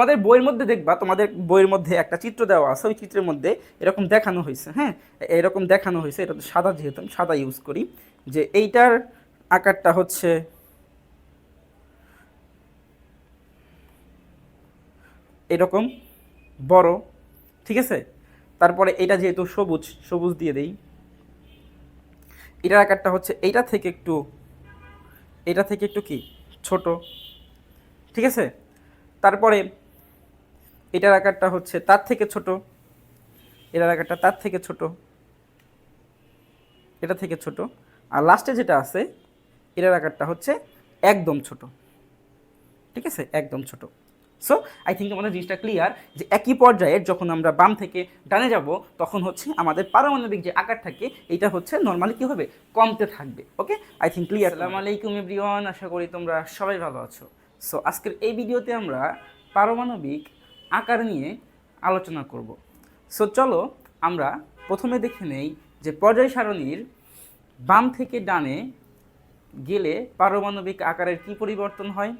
তোমাদের বইয়ের মধ্যে দেখবা, তোমাদের বইয়ের মধ্যে একটা চিত্র দেওয়া আছে, ওই চিত্রের মধ্যে এরকম দেখানো হয়েছে হ্যাঁ? এরকম দেখানো হয়েছে, এটা তো সাদা যেহেতু, আমি সাদা ইউজ করি, যে এইটার আকারটা হচ্ছে এরকম বড়, ঠিক আছে? তারপরে এটা যেহেতু সবুজ সবুজ দিয়ে দেই, এটার আকারটা হচ্ছে এইটা থেকে একটু, এটা থেকে একটু কি? ছোট, ঠিক আছে? তারপরে এটার আকারটা হচ্ছে তার থেকে ছোট, এটার আকারটা তার থেকে ছোট, এটা থেকে ছোট। আর লাস্টে যেটা আছে, এটার আকারটা হচ্ছে একদম ছোট। ঠিক আছে? একদম ছোট। সো আই থিঙ্ক আমাদের জিনিসটা ক্লিয়ার যে একই পর্যায়ে যখন আমরা বাম থেকে ডানে যাব, তখন হচ্ছে আমাদের পারমাণবিক যে আকার থাকে, এটা হচ্ছে নর্মালি কী হবে? কমতে থাকবে। ওকে আই থিঙ্ক ক্লিয়ার আসসালামু আলাইকুম এভরিওয়ান আশা করি তোমরা সবাই ভালো আছো। সো আজকের এই ভিডিওতে আমরা পারমাণবিক আকার নিয়ে আলোচনা করব। সো চলো আমরা প্রথমে দেখে নেই যে পর্যায় সারণীর বাম থেকে ডানে গেলে পারমাণবিক আকারের কি পরিবর্তন হয়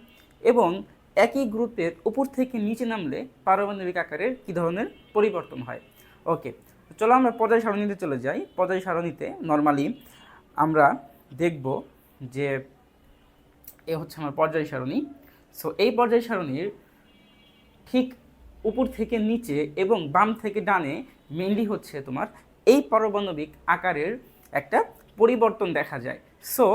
এবং একই গ্রুপের উপর থেকে নিচে নামলে পারমাণবিক আকারের কি ধরনের পরিবর্তন হয়? ওকে চলো আমরা পর্যায় সারণীতে চলে যাই। পর্যায় সারণীতে নর্মালি আমরা দেখব যে এ হচ্ছে আমার পর্যায় সারণী। সো এই পর্যায় সারণীর ঠিক উপর থেকে নিচে এবং বাম থেকে ডানে মেনলি হচ্ছে তোমার এই পারমাণবিক আকারের একটা পরিবর্তন দেখা যায়। সো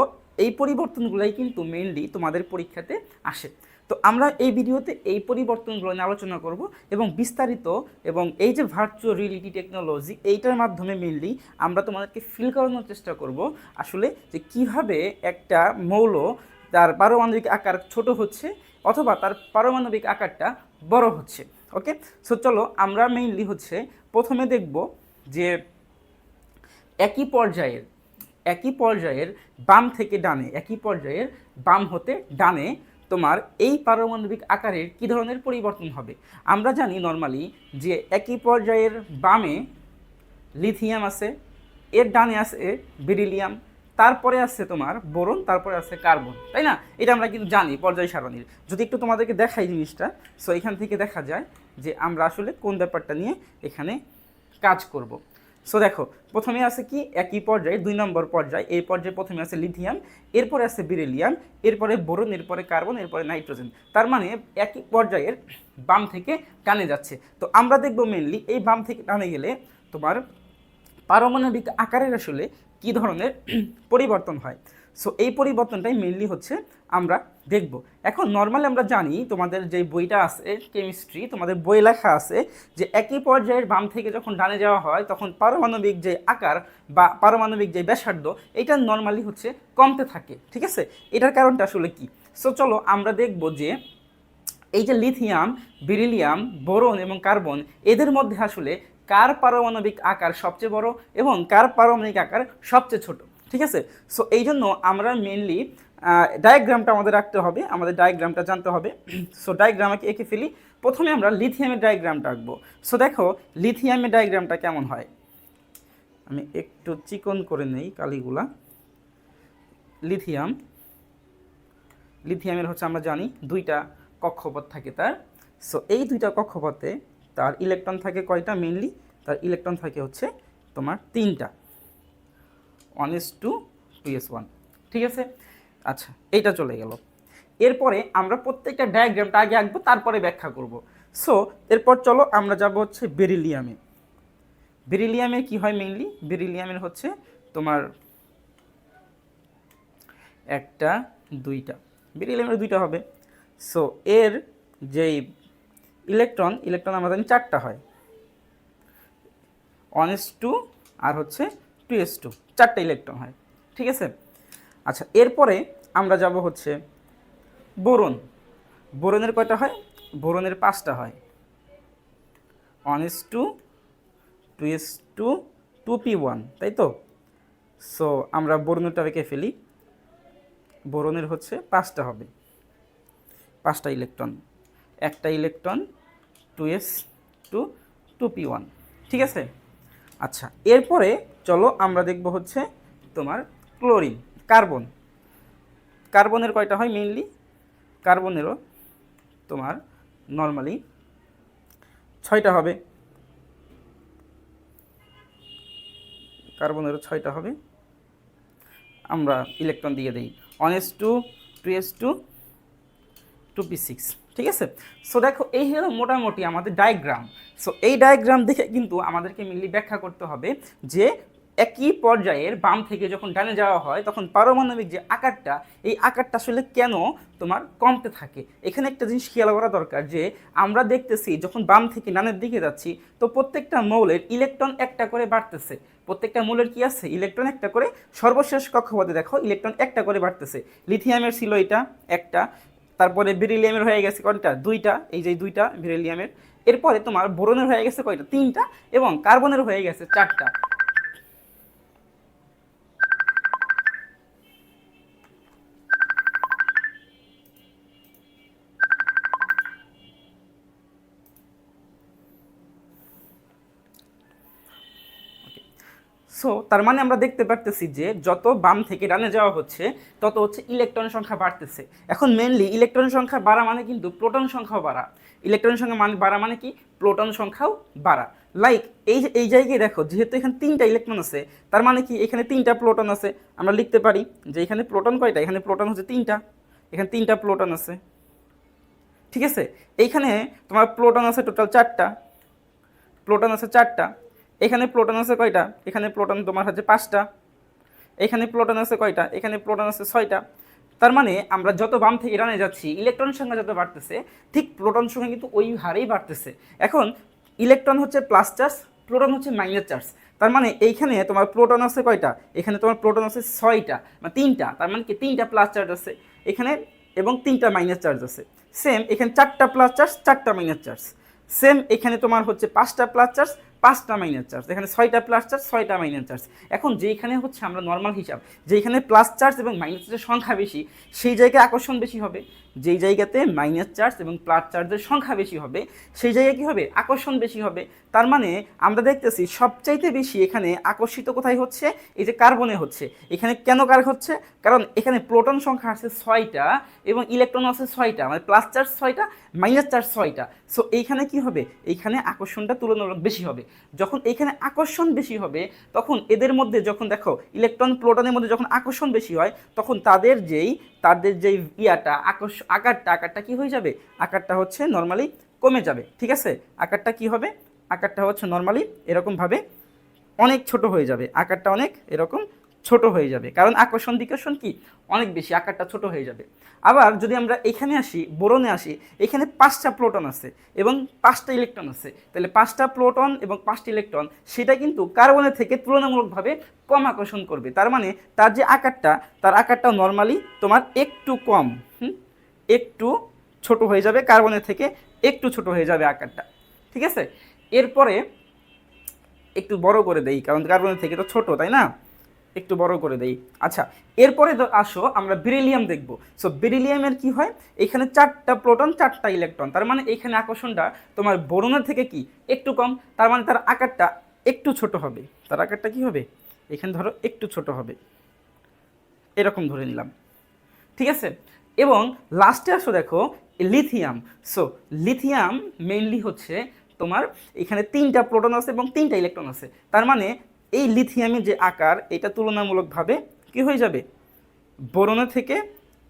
এই পরিবর্তনগুলাই কিন্তু মেনলি তোমাদের পরীক্ষাতে আসে। তো আমরা এই ভিডিওতে এই পরিবর্তনগুলো নিয়ে আলোচনা করব এবং বিস্তারিত এবং এই যে ভার্চুয়াল রিয়েলিটি টেকনোলজি এইটার মাধ্যমে মেনলি আমরা তোমাদেরকে ফিল করানোর চেষ্টা করব আসলে যে কীভাবে একটা মৌল তার পারমাণবিক আকার ছোট হচ্ছে অথবা তার পারমাণবিক আকারটা বড় হচ্ছে। ওকে সো চলো আমরা মেইনলি হচ্ছে প্রথমে দেখব যে একই পর্যায়ের একই পর্যায়ের বাম থেকে ডানে, একই পর্যায়ের বাম হতে ডানে তোমার এই পারমাণবিক আকারের কী ধরনের পরিবর্তন হবে? আমরা জানি নর্মালি যে একই পর্যায়ের বামে লিথিয়াম আছে, এর ডানে আছে বেরিলিয়াম তারপরে আছে তোমার বোরন, তারপরে আছে কার্বন, তাই না? এটা আমরা কিন্তু জানি, পর্যায় সারণীর। যদি একটু তোমাদেরকে দেখাই জিনিসটা সো এখান থেকে দেখা যায় যে আমরা আসলে কোন ব্যাপারটা নিয়ে এখানে কাজ করব। সো দেখো, প্রথমে আছে কি? একই পর্যায়ে, দুই নম্বর পর্যায়ে, এই পর্যায়ে প্রথমে আছে লিথিয়াম, এরপরে আছে বিরেলিয়াম, এরপরে বোরন, এরপরে কার্বন, এরপরে নাইট্রোজেন। তার মানে একই পর্যায়ের বাম থেকে টানে যাচ্ছে। তো আমরা দেখব মেনলি এই বাম থেকে টানে গেলে তোমার পারমাণবিক আকারের আসলে কী ধরনের পরিবর্তন হয়? সো এই পরিবর্তনটাই মেনলি হচ্ছে আমরা দেখব। এখন নর্মালি আমরা জানি তোমাদের যে বইটা আছে কেমিস্ট্রি তোমাদের বই লেখা আছে, যে একই পর্যায়ের বাম থেকে যখন ডানে যাওয়া হয়, তখন পারমাণবিক যে আকার বা পারমাণবিক যে ব্যাসার্ধ, এটা নর্মালি হচ্ছে কমতে থাকে, ঠিক আছে? এটার কারণটা আসলে কি? সো চলো আমরা দেখব যে এই যে লিথিয়াম বেরিলিয়াম বোরন এবং কার্বন এদের মধ্যে আসলে কার পারমাণবিক আকার সবচেয়ে বড় এবং কার পারমাণবিক আকার সবচেয়ে ছোট? ঠিক আছে? সো এই জন্য আমরা মেনলি ডায়াগ্রামটা আমাদের রাখতে হবে, আমাদের ডায়াগ্রামটা জানতে হবে। সো ডায়াগ্রামকে এঁকে ফেলি? প্রথমে আমরা লিথিয়ামের ডায়াগ্রামটা আঁকবো। সো দেখো লিথিয়ামের ডায়াগ্রামটা কেমন হয়? আমি একটু চিকন করে নেই কালিগুলা। লিথিয়াম লিথিয়ামের হচ্ছে আমরা জানি দুইটা কক্ষপথ থাকে তার। সো এই দুইটা কক্ষপথে তার ইলেকট্রন থাকে কয়টা? মেনলি তার ইলেকট্রন থাকে হচ্ছে তোমার তিনটা। One S two two S one ঠিক আছে? আচ্ছা এইটা চলে গেল। এরপরে আমরা প্রত্যেকটা ডায়াগ্রামটা আগে আঁকবো, তারপরে ব্যাখ্যা করব। সো এরপর চলো আমরা যাব হচ্ছে বেরিলিয়ামে বেরিলিয়ামের কি হয় মেইনলি বেরিলিয়ামের হচ্ছে তোমার একটা, দুইটা। বেরিলিয়ামের দুইটা হবে। সো এর যেই ইলেকট্রন ইলেকট্রন আমরা জানি চারটা হয়। ওয়ান এস টু আর হচ্ছে টু এস টু চারটা ইলেকট্রন হয়, ঠিক আছে? আচ্ছা এরপরে আমরা যাব হচ্ছে বোরন। বোরনের কয়টা হয়? বোরনের পাঁচটা হয়। One S two two S two two P one তাই তো? সো আমরা বোরনেরটা রেখে ফেলি। বোরনের হচ্ছে পাঁচটা হবে, পাঁচটা ইলেকট্রন। একটা electron two S two two P one, ঠিক আছে? আচ্ছা এরপরে চলো আমরা দেখব হচ্ছে তোমার ক্লোরিন, কার্বন। কার্বনের কয়টা হয় মেইনলি? কার্বনেরও তোমার নর্মালি ছয়টা হবে। কার্বনেরও ছয়টা হবে। আমরা ইলেকট্রন দিয়ে দিই। One S two two S two two P six. ঠিক আছে? সো দেখো, এই হলো মোটামুটি আমাদের ডায়াগ্রাম সো এই ডায়াগ্রাম দেখে কিন্তু আমাদেরকে মিলি ব্যাখ্যা করতে হবে যে একই পর্যায়ের বাম থেকে যখন ডানে যাওয়া হয়, তখন পারমাণবিক যে আকারটা, এই আকারটা আসলে কেন তোমার কমতে থাকে? এখানে একটা জিনিস খেয়াল করা দরকার যে আমরা দেখতেছি যখন বাম থেকে ডানের দিকে যাচ্ছি, তো প্রত্যেকটা মৌলের ইলেকট্রন একটা করে বাড়তেছে। প্রত্যেকটা মৌলের কি আছে? ইলেকট্রন একটা করে সর্বশেষ কক্ষপথে দেখো, ইলেকট্রন একটা করে বাড়তেছে। লিথিয়ামের ছিল এটা, একটা। তারপরে বেরিলিয়ামের হয়ে গেছে কয়টা? দুইটা। এই যে দুইটা বেরিলিয়ামের এরপরে তোমার বোরনের হয়ে গেছে কয়টা? তিনটা এবং কার্বনের হয়ে গেছে চারটা। সো তার মানে আমরা দেখতে পারতেছি যে যত বাম থেকে ডানে যাওয়া হচ্ছে, তত হচ্ছে ইলেকট্রন সংখ্যা বাড়তেছে। এখন মেনলি ইলেকট্রন সংখ্যা বাড়া মানে কিন্তু প্রোটন সংখ্যাও বাড়া। ইলেকট্রন সংখ্যা মানে বাড়া মানে কি? প্রোটন সংখ্যাও বাড়া। লাইক এই এই জায়গায় দেখো, যেহেতু এখানে তিনটা ইলেকট্রন আছে, তার মানে কি? এখানে তিনটা প্রোটন আছে। আমরা লিখতে পারি যে এখানে প্রোটন কয়টা? এখানে প্রোটন হচ্ছে তিনটা। এখানে তিনটা প্রোটন আছে। ঠিক আছে? এইখানে তোমার প্রোটন আছে টোটাল চারটা। প্রোটন আছে চারটা। এখানে প্রোটন আছে কয়টা? এখানে প্রোটন তোমার হচ্ছে পাঁচটা। এখানে প্রোটন আছে কয়টা? এখানে প্রোটন আছে ছয়টা। তার মানে আমরা যত বাম থেকে ডানে যাচ্ছি ইলেকট্রন সংখ্যা যত বাড়তেছে, ঠিক প্রোটন সংখ্যা কিন্তু ওই হারেই বাড়তেছে। এখন ইলেকট্রন হচ্ছে প্লাস চার্জ প্রোটন হচ্ছে মাইনাস চার্জ তার মানে এইখানে তোমার প্রোটন আছে কয়টা? এখানে তোমার প্রোটন আছে ছয়টা মানে তিনটা। তার মানে কি তিনটা প্লাস চার্জ আছে এখানে এবং তিনটা মাইনাস চার্জ আছে। সেম এখানে চারটা প্লাস চার্জ চারটা মাইনাস চার্জ সেম এখানে তোমার হচ্ছে পাঁচটা প্লাস চার্জ পাঁচটা মাইনাস চার্জ এখানে ছয়টা প্লাস চার্জ ছয়টা মাইনাস চার্জ এখন যেইখানে হচ্ছে আমরা নর্মাল হিসাব, যেইখানে প্লাস চার্জ এবং মাইনাস চার্জের সংখ্যা বেশি, সেই জায়গায় আকর্ষণ বেশি হবে। যেই জায়গাতে মাইনাস চার্জ এবং প্লাস চার্জের সংখ্যা বেশি হবে, সেই জায়গায় কী হবে? আকর্ষণ বেশি হবে। তার মানে আমরা দেখতেছি সবচাইতে বেশি এখানে আকর্ষিত কোথায় হচ্ছে? এই যে কার্বনে হচ্ছে। এখানে কেন কার হচ্ছে? কারণ এখানে প্রোটন সংখ্যা আছে ছয়টা এবং ইলেকট্রন আছে ছয়টা মানে প্লাস চার্জ ছয়টা মাইনাস চার্জ ছয়টা। সো এইখানে কি হবে? এইখানে আকর্ষণটা তুলনামূলক বেশি হবে। যখন এইখানে আকর্ষণ বেশি হবে, তখন এদের মধ্যে যখন দেখো ইলেকট্রন প্রোটনের মধ্যে যখন আকর্ষণ বেশি হয়, তখন তাদের যেই তাদের যেই ইয়াটা, আকর্ষ, আকারটা আকারটা কি হয়ে যাবে? আকারটা হচ্ছে নর্মালি কমে যাবে, ঠিক আছে? আকারটা কি হবে? আকারটা হচ্ছে নর্মালি এরকমভাবে অনেক ছোট হয়ে যাবে, আকারটা অনেক এরকম ছোট হয়ে যাবে। কারণ আকর্ষণ, বিকর্ষণ কি? অনেক বেশি, আকারটা ছোট হয়ে যাবে। আবার যদি আমরা এখানে আসি, বোরনে আসি, এখানে পাঁচটা প্রোটন আছে এবং পাঁচটা ইলেকট্রন আছে। তাহলে পাঁচটা প্রোটন এবং পাঁচটা ইলেকট্রন, সেটা কিন্তু কার্বনের থেকে তুলনামূলকভাবে কম আকর্ষণ করবে। তার মানে তার যে আকারটা, তার আকারটা নর্মালি তোমার একটু কম একটু ছোট হয়ে যাবে কার্বনের থেকে, একটু ছোট হয়ে যাবে আকারটা। ঠিক আছে? এরপরে একটু বড় করে দেই, কারণ কার্বনের থেকে তো ছোট, তাই না? একটু বড় করে দেই। আচ্ছা এরপরে আসো, আমরা বেরিলিয়াম দেখব। সো বেরিলিয়ামের কি হয়? এখানে চারটা প্রোটন চারটা ইলেকট্রন তার মানে এখানে আকর্ষণটা তোমার বোরনের থেকে কি? একটু কম। তার মানে তার আকারটা একটু ছোট হবে। তার আকারটা কি হবে? এখানে ধরো একটু ছোট হবে। এরকম ধরে নিলাম। ঠিক আছে? এবং লাস্টে আসো দেখো লিথিয়াম সো লিথিয়াম মেইনলি হচ্ছে তোমার এখানে তিনটা প্রোটন আছে এবং তিনটা ইলেকট্রন আছে। তার মানে এই লিথিয়ামের যে আকার, এটা তুলনামূলকভাবে কি হয়ে যাবে? বোরনের থেকে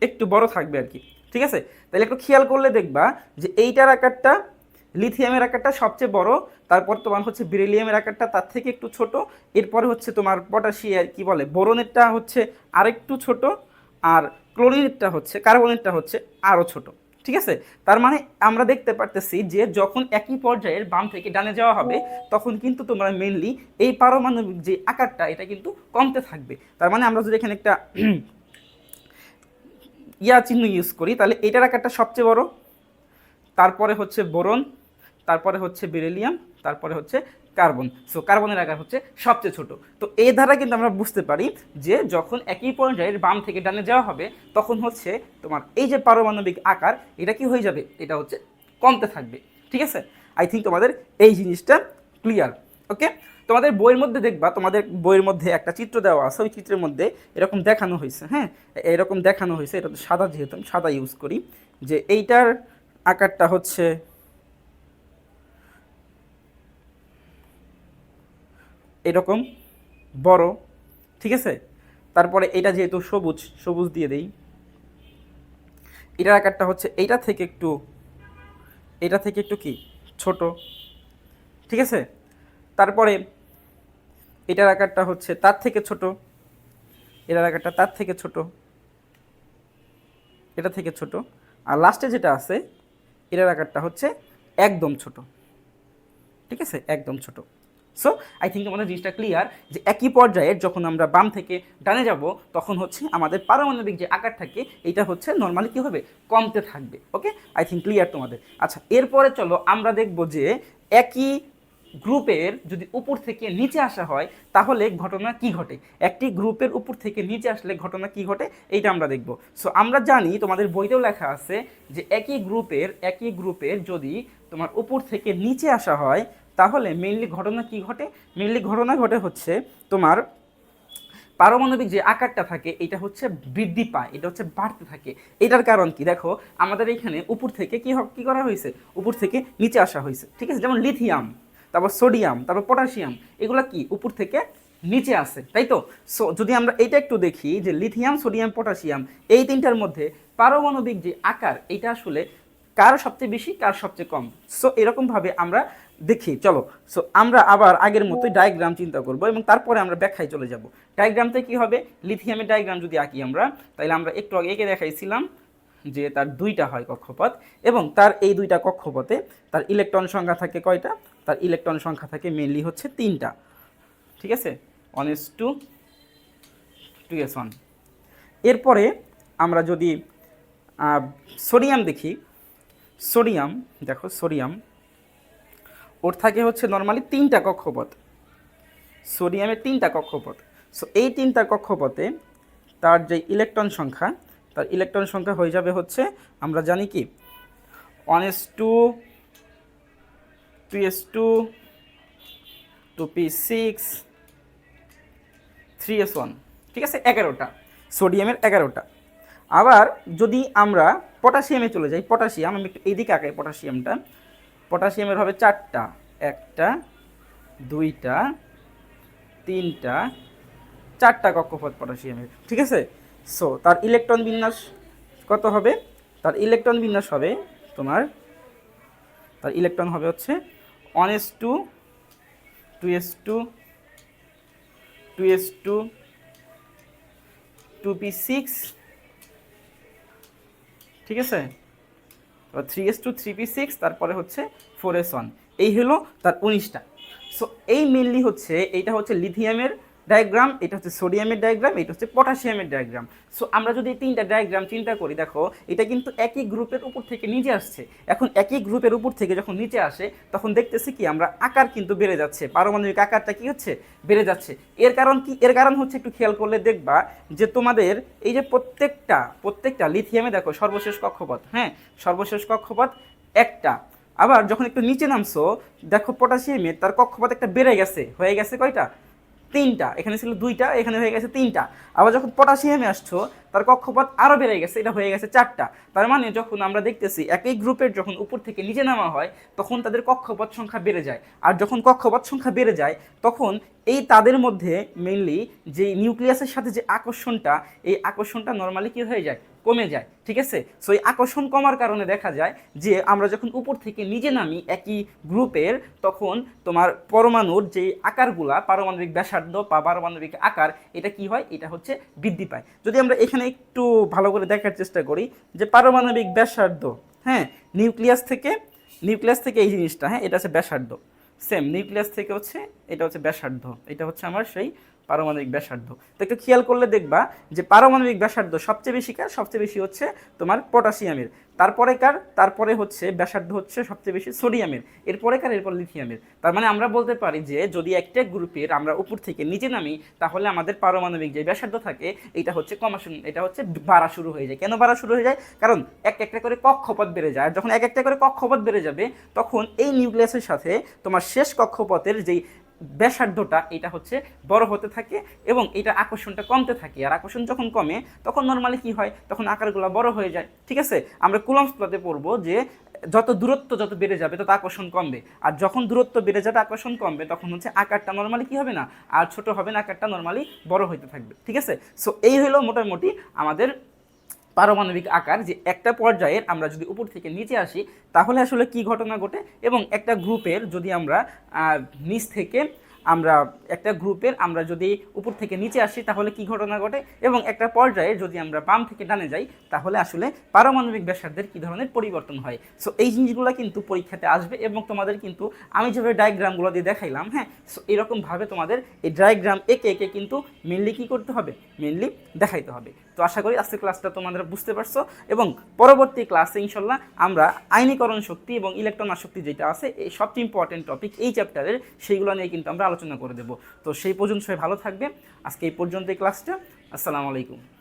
একটু বড় থাকবে আর কি। ঠিক আছে? তাহলে একটু খেয়াল করলে দেখবা যে এইটার আকারটা লিথিয়ামের আকারটা সবচেয়ে বড়, তারপর তোমার হচ্ছে বিরেলিয়ামের আকারটা তার থেকে একটু ছোট, এরপরে হচ্ছে তোমার পটাশিয়ার কি বলে, বোরনেরটা হচ্ছে আরেকটু ছোট, আর ক্লোরিনেরটা হচ্ছে কার্বনেরটা হচ্ছে আরও ছোট। ঠিক আছে? তার মানে আমরা দেখতে পারতেছি যে যখন একই পর্যায়ের বাম থেকে ডানে যাওয়া হবে, তখন কিন্তু তোমরা মেনলি এই পারমাণবিক যে আকারটা, এটা কিন্তু কমতে থাকবে। তার মানে আমরা যদি এখানে একটা ইয়া চিহ্ন ইউজ করি, তাহলে এটার আকারটা সবচেয়ে বড়। তারপরে হচ্ছে বোরন। তারপরে হচ্ছে বেরিলিয়াম, তারপরে হচ্ছে কার্বন। সো কার্বনের আকার হচ্ছে সবচেয়ে ছোট। তো এই দ্বারা কিন্তু আমরা বুঝতে পারি যে যখন একই পর্যায়ের বাম থেকে ডানে যাওয়া হবে, তখন হচ্ছে তোমার এই যে পারমাণবিক আকার, এটা কি হয়ে যাবে? এটা হচ্ছে কমতে থাকবে। ঠিক আছে? আই থিঙ্ক তোমাদের এই জিনিসটা ক্লিয়ার ওকে তোমাদের বইয়ের মধ্যে দেখবা, তোমাদের বইয়ের মধ্যে একটা চিত্র দেওয়া আছে, ওই চিত্রের মধ্যে এরকম দেখানো হয়েছে হ্যাঁ? এরকম দেখানো হয়েছে, এটা তো সাদা যেহেতু, আমি সাদা ইউজ করি, যে এইটার আকারটা হচ্ছে এরকম বড়, ঠিক আছে? তারপরে এটা যেহেতু সবুজ সবুজ দিয়ে দেই। এটার আকারটা হচ্ছে এইটা থেকে একটু এটা থেকে একটু কি? ছোট, ঠিক আছে? তারপরে এটার আকারটা হচ্ছে তার থেকে ছোট, এটার আকারটা তার থেকে ছোট, এটা থেকে ছোট। আর লাস্টে যেটা আছে, এটার আকারটা হচ্ছে একদম ছোট, ঠিক আছে? একদম ছোট। সো আই থিঙ্ক আমাদের জিনিসটা ক্লিয়ার যে একই পর্যায়ে যখন আমরা বাম থেকে ডানে যাব, তখন হচ্ছে আমাদের পারমাণবিক যে আকার থাকে এটা হচ্ছে নর্মালি কী হবে? কমতে থাকবে ওকে আই থিঙ্ক ক্লিয়ার তোমাদের। আচ্ছা এরপরে চলো আমরা দেখব যে একই গ্রুপের যদি উপর থেকে নিচে আসা হয়, তাহলে ঘটনা কি ঘটে? একটি গ্রুপের উপর থেকে নিচে আসলে ঘটনা কি ঘটে? এইটা আমরা দেখব। সো আমরা জানি তোমাদের বইতেও লেখা আছে যে একই গ্রুপের একই গ্রুপের যদি তোমার উপর থেকে নিচে আসা হয় তাহলে মেনলি ঘটনা কি ঘটে? মেনলি ঘটনা ঘটে হচ্ছে তোমার পারমাণবিক যে আকারটা থাকে, এটা হচ্ছে বৃদ্ধি পায়, এটা হচ্ছে বাড়তে থাকে। এটার কারণ কি? দেখো, আমাদের এখানে উপর থেকে কি কি করা হয়েছে? উপর থেকে নিচে আসা হয়েছে, ঠিক আছে? যেমন লিথিয়াম তারপর সোডিয়াম তারপর পটাশিয়াম এগুলো কি? উপর থেকে নিচে আসে, তাই তো? সো যদি আমরা এটা একটু দেখি যে লিথিয়াম সোডিয়াম পটাশিয়াম এই তিনটার মধ্যে পারমাণবিক যে আকার, এটা আসলে কার সবচেয়ে বেশি, কার সবচেয়ে কম। সো এরকমভাবে আমরা দেখি। চলো সো আমরা আবার আগের মতোই ডায়াগ্রাম চিন্তা করব এবং তারপরে আমরা ব্যাখ্যায় চলে যাব। ডায়াগ্রামতে কি হবে? লিথিয়ামের ডায়াগ্রাম যদি আঁকি আমরা তাহলে আমরা একটু আগে এঁকে দেখাইছিলাম যে তার দুইটা হয় কক্ষপথ এবং তার এই দুইটা কক্ষপথে তার ইলেকট্রন সংখ্যা থাকে কয়টা? তার ইলেকট্রন সংখ্যা থাকে মেনলি হচ্ছে তিনটা। ঠিক আছে? One S two two S one এরপরে আমরা যদি সোডিয়াম দেখি সোডিয়াম, দেখো সোডিয়াম, ওর থাকে হচ্ছে নর্মালি তিনটা কক্ষপথ। সোডিয়ামের তিনটা কক্ষপথ। সো এই তিনটা কক্ষপথে তার যে ইলেকট্রন সংখ্যা, তার ইলেকট্রন সংখ্যা হয়ে যাবে হচ্ছে, আমরা জানি কি? One S two two S two two P six three S one ঠিক আছে? এগারোটা। সোডিয়ামের এগারোটা। আবার যদি আমরা পটাশিয়ামে চলে যাই, পটাশিয়াম, আমি একটু এইদিকে আঁকাই পটাশিয়ামটা। পটাশিয়ামের হবে চারটা, একটা, দুইটা, তিনটা, চারটা কক্ষপথ পটাশিয়ামের, ঠিক আছে? সো তার ইলেকট্রন বিন্যাস কত হবে? তার ইলেকট্রন বিন্যাস হবে তোমার, তার ইলেকট্রন হবে হচ্ছে one S two two S two two S two two P six ঠিক আছে? Three S two three P six তারপরে হচ্ছে ফোর এস ওয়ান এই হলো তার উনিশটা। সো এই মেনলি হচ্ছে, এইটা হচ্ছে লিথিয়ামের ডায়াগ্রাম এটা হচ্ছে সোডিয়ামের ডায়াগ্রাম এটা হচ্ছে পটাশিয়ামের ডায়াগ্রাম সো আমরা যদি তিনটা ডায়াগ্রাম চিন্তা করি, দেখো, এটা কিন্তু একই গ্রুপের উপর থেকে নিচে আসছে। এখন একই গ্রুপের উপর থেকে যখন নিচে আসে, তখন দেখতেছি কি, আমরা আকার কিন্তু বেড়ে যাচ্ছে। পারমাণবিক আকারটা কি হচ্ছে? বেড়ে যাচ্ছে। এর কারণ কি? এর কারণ হচ্ছে একটু খেয়াল করলে দেখবা যে তোমাদের এই যে প্রত্যেকটা প্রত্যেকটা লিথিয়ামে দেখো, সর্বশেষ কক্ষপথ হ্যাঁ? সর্বশেষ কক্ষপথ একটা। আবার যখন একটু নিচে নামছো, দেখো পটাশিয়ামে তার কক্ষপথ একটা বেড়ে গেছে। হয়ে গেছে কয়টা? তিনটা, এখানে ছিল দুইটা, এখানে হয়ে গেছে তিনটা। আবার যখন পটাশিয়ামে আসছো, তার কক্ষপথ আরও বেড়ে গেছে, এটা হয়ে গেছে চারটা। তার মানে যখন আমরা দেখতেছি, একই গ্রুপের যখন উপর থেকে নিচে নামা হয়, তখন তাদের কক্ষপথ সংখ্যা বেড়ে যায়। আর যখন কক্ষপথ সংখ্যা বেড়ে যায়, তখন এই তাদের মধ্যে মেইনলি যে নিউক্লিয়াসের সাথে যে আকর্ষণটা, এই আকর্ষণটা নর্মালি কী হয়ে যায়? কমে যায়, ঠিক আছে? সো এই আকর্ষণ কমার কারণে দেখা যায় যে আমরা যখন উপর থেকে নিজে নামি একই গ্রুপের, তখন তোমার পরমাণুর যে আকারগুলা, পারমাণবিক ব্যাসার্ধ বা পারমাণবিক আকার, এটা কি হয়? এটা হচ্ছে বৃদ্ধি পায়। যদি আমরা এখানে একটু ভালো করে দেখার চেষ্টা করি যে পারমাণবিক ব্যাসার্ধ হ্যাঁ? নিউক্লিয়াস থেকে নিউক্লিয়াস থেকে এই জিনিসটা হ্যাঁ? এটা হচ্ছে ব্যাসার্ধ। সেম নিউক্লিয়াস থেকে হচ্ছে এটা হচ্ছে ব্যাসার্ধ। এটা হচ্ছে আমার সেই পারমাণবিক ব্যাসার্ধ। তো একটু খেয়াল করলে দেখবা যে পারমাণবিক ব্যাসার্ধ সবচেয়ে বেশি কার? সবচেয়ে বেশি হচ্ছে তোমার পটাশিয়ামের। তারপরে কার? তারপরে হচ্ছে ব্যাসার্ধ হচ্ছে সবচেয়ে বেশি সোডিয়ামের। এরপরে কার? এরপর লিথিয়ামের। তার মানে আমরা বলতে পারি যে যদি একটা গ্রুপের আমরা উপর থেকে নিচে নামি, তাহলে আমাদের পারমাণবিক যে ব্যাসার্ধ থাকে এটা হচ্ছে কমা এটা হচ্ছে বাড়া শুরু হয়ে যায়। কেন বাড়া শুরু হয়ে যায়? কারণ এক একটা করে কক্ষপথ বেড়ে যায়। আর যখন এক একটা করে কক্ষপথ বেড়ে যাবে, তখন এই নিউক্লিয়াসের সাথে তোমার শেষ কক্ষপথের যেই ব্যাসার্ধটা এটা হচ্ছে বড় হতে থাকে এবং এটা আকর্ষণটা কমতে থাকে। আর আকর্ষণ যখন কমে, তখন নর্মালি কি হয়? তখন আকারগুলো বড় হয়ে যায়। ঠিক আছে? আমরা কুলম্স প্লতে পড়ব যে যত দূরত্ব যত বেড়ে যাবে, তত আকর্ষণ কমবে। আর যখন দূরত্ব বেড়ে যাবে, আকর্ষণ কমবে, তখন হচ্ছে আকারটা নর্মালি কি হবে না? আর ছোট হবে না, আকারটা নর্মালি বড় হইতে থাকবে। ঠিক আছে? সো এই হলো মোটামুটি আমাদের পারমাণবিক আকার, যে একটা পর্যায়ের আমরা যদি উপর থেকে নিচে আসি, তাহলে আসলে কি ঘটনা ঘটে? এবং একটা গ্রুপের যদি আমরা নিচ থেকে আমরা, একটা গ্রুপের আমরা যদি উপর থেকে নিচে আসি, তাহলে কি ঘটনা ঘটে? এবং একটা পর্যায়ে যদি আমরা বাম থেকে ডানে যাই, তাহলে আসলে পারমাণবিক ব্যাসার্ধের কী ধরনের পরিবর্তন হয়? সো এই জিনিসগুলো কিন্তু পরীক্ষাতে আসবে এবং তোমাদের কিন্তু, আমি যেভাবে ডায়াগ্রামগুলো দিয়ে দেখাইলাম হ্যাঁ? সো এরকমভাবে তোমাদের এই ডায়াগ্রাম একে একে কিন্তু মেনলি কী করতে হবে? মেনলি দেখাইতে হবে। তো আশা করি আজকের ক্লাসটা তোমাদের বুঝতে পারছ এবং পরবর্তী ক্লাসে ইনশাল্লাহ আমরা আইনীকরণ শক্তি এবং ইলেকট্রন আসক্তি যেটা আছে, এই সবচেয়ে ইম্পর্টেন্ট টপিক এই চ্যাপ্টারের সেইগুলো নিয়ে কিন্তু আমরা আলোচনা করে দেবো। তো সেই পর্যন্ত সবাই ভালো থাকবে। আজকে এই পর্যন্ত ক্লাসটা আসসালামু আলাইকুম।